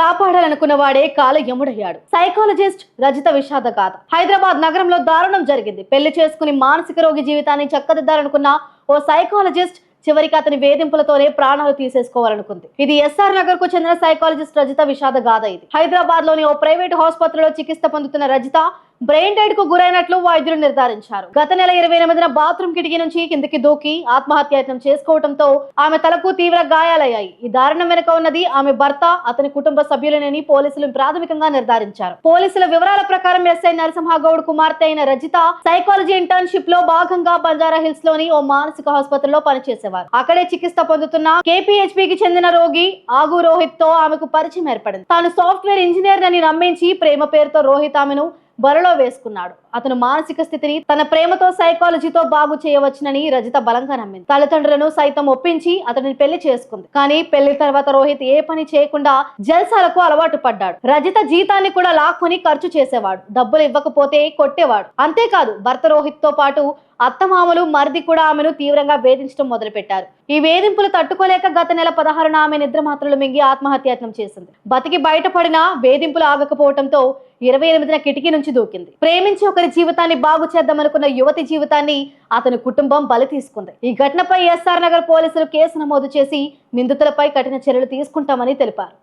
కాపాడాలనుకున్న వాడే కాల యముడయ్యాడు. సైకాలజిస్ట్ రజిత విషాద గాథ. హైదరాబాద్ నగరంలో దారుణం జరిగింది. పెళ్ళి చేసుకుని మానసిక రోగి జీవితాన్ని చక్కదిద్దాలనుకున్న ఓ సైకాలజిస్ట్ చివరికి అతని వేధింపులతోనే ప్రాణాలు తీసేసుకోవాలనుకుంది. ఇది ఎస్ఆర్ నగర్కు చెందిన సైకాలజిస్ట్ రజిత విషాద గాథ ఇది. హైదరాబాద్లోని ఓ ప్రైవేట్ ఆసుపత్రిలో చికిత్స పొందుతున్న రజిత బ్రెయిన్ డెడ్కు గురైనట్లు వైద్యులు నిర్ధారించారు. గత నెల ఇరవై ఎనిమిదిన బాత్రూమ్ కిటికీ నుంచి కిందికి దూకి ఆత్మహత్యాయత్నం చేసుకోవడంతో ఆమె తలకు తీవ్ర గాయాలయ్యాయి. ఈ దారుణం వెనుక ఉన్నది ఆమె భర్త అతని కుటుంబ సభ్యులనని పోలీసులు ప్రాథమికంగా నిర్ధారించారు. పోలీసుల వివరాల ప్రకారం ఎస్ఐ నరసింహగౌడ్ కుమార్తె అయిన రజిత సైకాలజీ ఇంటర్న్షిప్లో భాగంగా బంజారా హిల్స్లోని ఓ మానసిక ఆసుపత్రిలో పనిచేసేవారు. అక్కడే చికిత్స పొందుతున్న KPHP కి చెందిన రోగి ఆగు రోహిత్తో ఆమెకు పరిచయం ఏర్పడింది. తాను సాఫ్ట్వేర్ ఇంజనీర్ అని నమ్మించి ప్రేమ పేరుతో రోహిత్ ఆమెను బరిలో వేసుకున్నాడు. అతను మానసిక స్థితిని తన ప్రేమతో సైకాలజీతో బాగు చేయవచ్చునని రజిత బలంగా నమ్మింది. తల్లిదండ్రులను సైతం ఒప్పించి అతనిని పెళ్ళి చేసుకుంది. కానీ పెళ్ళి తర్వాత రోహిత్ ఏ పని చేయకుండా జల్సాలకు అలవాటు పడ్డాడు. రజిత జీతాన్ని కూడా లాక్కొని ఖర్చు చేసేవాడు. డబ్బులు ఇవ్వకపోతే కొట్టేవాడు. అంతేకాదు భర్త రోహిత్తో పాటు అత్తమామలు మరిది కూడా ఆమెను తీవ్రంగా వేధించడం మొదలుపెట్టారు. ఈ వేధింపులు తట్టుకోలేక గత నెల పదహారున ఆమె నిద్ర మాత్రలు మింగి ఆత్మహత్యాత్నం చేసింది. బతికి బయటపడినా వేధింపులు ఆగకపోవడంతో ఇరవై ఎనిమిదిన కిటికీ నుంచి దూకింది. ప్రేమించి ఒకరి జీవితాన్ని బాగు చేద్దామనుకున్న యువతి జీవితాన్ని అతని కుటుంబం బలి తీసుకుంది. ఈ ఘటనపై ఎస్ఆర్ నగర్ పోలీసులు కేసు నమోదు చేసి నిందితులపై కఠిన చర్యలు తీసుకుంటామని తెలిపారు.